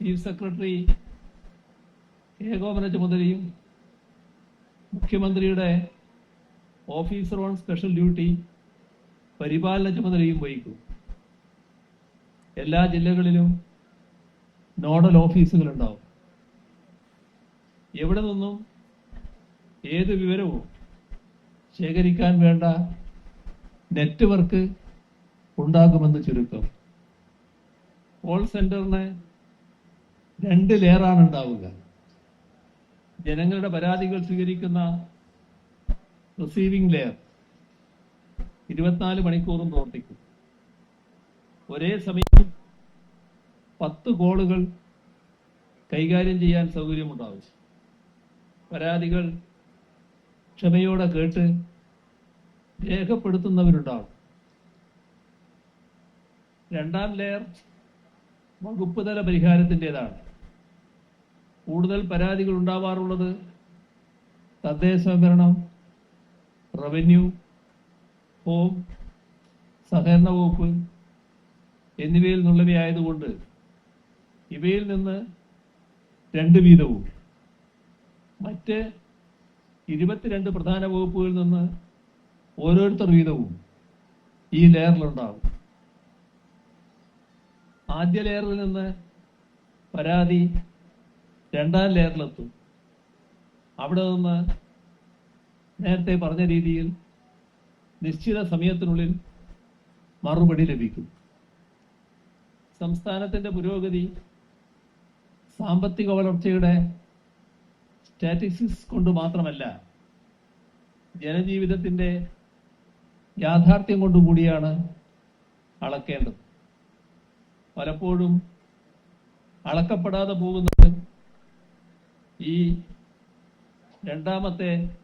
Chief secretary ഏകോപന ചുമതലയും മുഖ്യമന്ത്രിയുടെ ഓഫീസർ ഓൺ സ്പെഷ്യൽ ഡ്യൂട്ടി പരിപാലന ചുമതലയും വഹിക്കും. എല്ലാ ജില്ലകളിലും നോഡൽ ഓഫീസുകൾ ഉണ്ടാവും എവിടെ നിന്നും ഏത് വിവരവും ശേഖരിക്കാൻ വേണ്ട നെറ്റ്വർക്ക് ഉണ്ടാകുമെന്ന് ചുരുക്കം. കോൾ സെന്ററിന് രണ്ട് ലെയറാണ് ഉണ്ടാവുക. ജനങ്ങളുടെ പരാതികൾ സ്വീകരിക്കുന്ന റിസീവിംഗ് ലെയർ ഇരുപത്തിനാല് മണിക്കൂറും പ്രവർത്തിക്കും. ഒരേ സമയം പത്ത് കോളുകൾ കൈകാര്യം ചെയ്യാൻ സൗകര്യമുണ്ടാവും പരാതികൾ ക്ഷമയോടെ കേട്ട് രേഖപ്പെടുത്തുന്നവരുണ്ടാവും രണ്ടാം ലെയർ വകുപ്പ് തല പരിഹാരത്തിന്റെതാണ്. കൂടുതൽ പരാതികൾ ഉണ്ടാവാറുള്ളത് തദ്ദേശ സ്വയംഭരണം റവന്യൂ ഹോം സഹകരണ വകുപ്പ് എന്നിവയിൽ നിന്നുള്ളവയായതുകൊണ്ട് ഇവയിൽ നിന്ന് രണ്ട് വീതവും മറ്റ് ഇരുപത്തിരണ്ട് പ്രധാന വകുപ്പുകളിൽ നിന്ന് ഓരോരുത്തർ വീതവും ഈ ലെയറിലുണ്ടാകും ആദ്യ ലെയറിൽ നിന്ന് പരാതി രണ്ടാം ലെയറിലെത്തും. അവിടെ നിന്ന് നേരത്തെ പറഞ്ഞ രീതിയിൽ നിശ്ചിത സമയത്തിനുള്ളിൽ മറുപടി ലഭിക്കും. സംസ്ഥാനത്തിന്റെ പുരോഗതി സാമ്പത്തിക വളർച്ചയുടെ സ്റ്റാറ്റിസ്റ്റിക്സ് കൊണ്ട് മാത്രമല്ല ജനജീവിതത്തിന്റെ യാഥാർത്ഥ്യം കൊണ്ടുകൂടിയാണ് അളക്കേണ്ടത്. പലപ്പോഴും അളക്കപ്പെടാതെ പോകുന്നത് ഈ രണ്ടാമത്തെ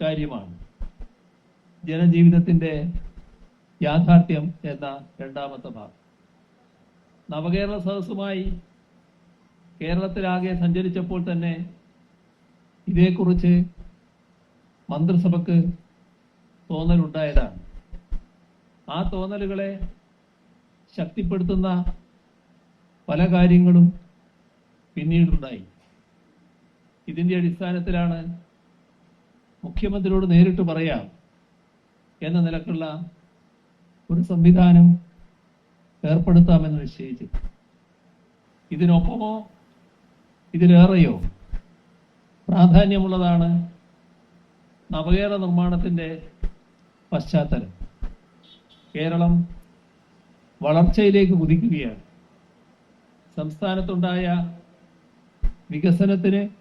കാര്യമാണ് ജനജീവിതത്തിന്റെ യാഥാർത്ഥ്യം എന്ന രണ്ടാമത്തെ ഭാഗം. നവകേരള സദസ്സുമായി കേരളത്തിലാകെ സഞ്ചരിച്ചപ്പോൾ തന്നെ ഇതേക്കുറിച്ച് മന്ത്രിസഭക്ക് തോന്നലുണ്ടായതാണ്. ആ തോന്നലുകളെ ശക്തിപ്പെടുത്തുന്ന പല കാര്യങ്ങളും പിന്നീടുണ്ടായി. ഇതിന്റെ അടിസ്ഥാനത്തിലാണ് മുഖ്യമന്ത്രിയോട് നേരിട്ട് പറയാം എന്ന നിലക്കുള്ള ഒരു സംവിധാനം ഏർപ്പെടുത്താമെന്ന് നിശ്ചയിച്ചു. ഇതിനൊപ്പമോ ഇതിലേറെയോ പ്രാധാന്യമുള്ളതാണ് നവകേരള നിർമ്മാണത്തിന്റെ പശ്ചാത്തലം. കേരളം വളർച്ചയിലേക്ക് കുതിക്കുകയാണ്. സംസ്ഥാനത്തുണ്ടായ വികസനത്തിന്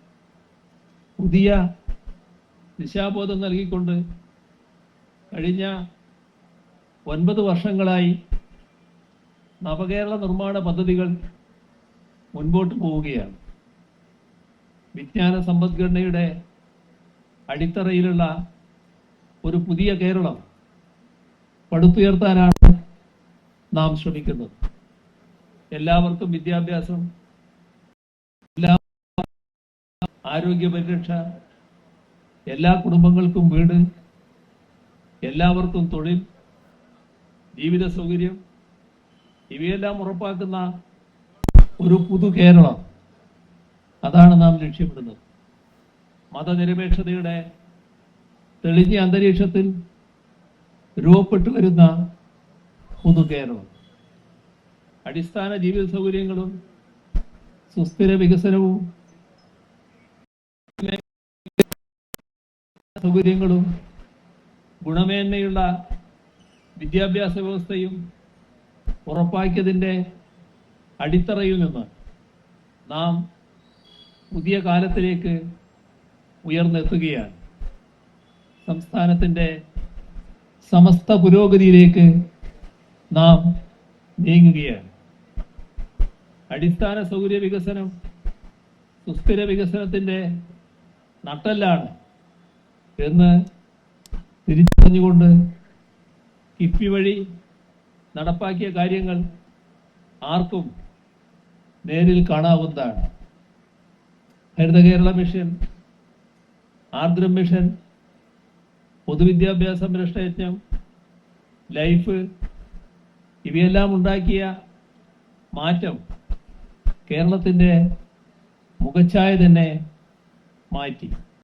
പുതിയ ദിശാബോധം നൽകിക്കൊണ്ട് കഴിഞ്ഞ ഒൻപത് വർഷങ്ങളായി നവകേരള നിർമ്മാണ പദ്ധതികൾ മുൻപോട്ട് പോവുകയാണ്. വിജ്ഞാന സമ്പദ്ഘടനയുടെ അടിത്തറയിലുള്ള ഒരു പുതിയ കേരളം പടുത്തുയർത്താനാണ് നാം ശ്രമിക്കുന്നത്. എല്ലാവർക്കും വിദ്യാഭ്യാസം എല്ലാ ആരോഗ്യ പരിരക്ഷ എല്ലാ കുടുംബങ്ങൾക്കും വീട് എല്ലാവർക്കും തൊഴിൽ ജീവിത സൗകര്യം ഇവയെല്ലാം ഉറപ്പാക്കുന്ന ഒരു പുതു കേരളം. അതാണ് നാം ലക്ഷ്യമിടുന്നത്. മതനിരപേക്ഷതയുടെ തെളിഞ്ഞ അന്തരീക്ഷത്തിൽ രൂപപ്പെട്ടു വരുന്ന പുതു കേരളം. അടിസ്ഥാന ജീവിത സൗകര്യങ്ങളും സുസ്ഥിര വികസനവും സൗകര്യങ്ങളും ഗുണമേന്മയുള്ള വിദ്യാഭ്യാസ വ്യവസ്ഥയും ഉറപ്പാക്കിയതിന്റെ അടിത്തറയിൽ നിന്ന് നാം പുതിയ കാലത്തിലേക്ക് ഉയർന്നെത്തുകയാണ്. സംസ്ഥാനത്തിന്റെ സമസ്ത പുരോഗതിയിലേക്ക് നാം നീങ്ങുകയാണ്. അടിസ്ഥാന സൗകര്യ വികസനം സുസ്ഥിര വികസനത്തിന്റെ നട്ടെല്ലാണ് എന്ന് തിരിച്ചറിഞ്ഞുകൊണ്ട് കിഫ്ബി വഴി നടപ്പാക്കിയ കാര്യങ്ങൾ ആർക്കും നേരിൽ കാണാവുന്നതാണ്. ഹരിത കേരള മിഷൻ ആർദ്രം മിഷൻ പൊതുവിദ്യാഭ്യാസ സംരക്ഷണയജ്ഞം ലൈഫ് ഇവയെല്ലാം ഉണ്ടാക്കിയ മാറ്റം കേരളത്തിന്റെ മുഖച്ഛായ തന്നെ മാറ്റി.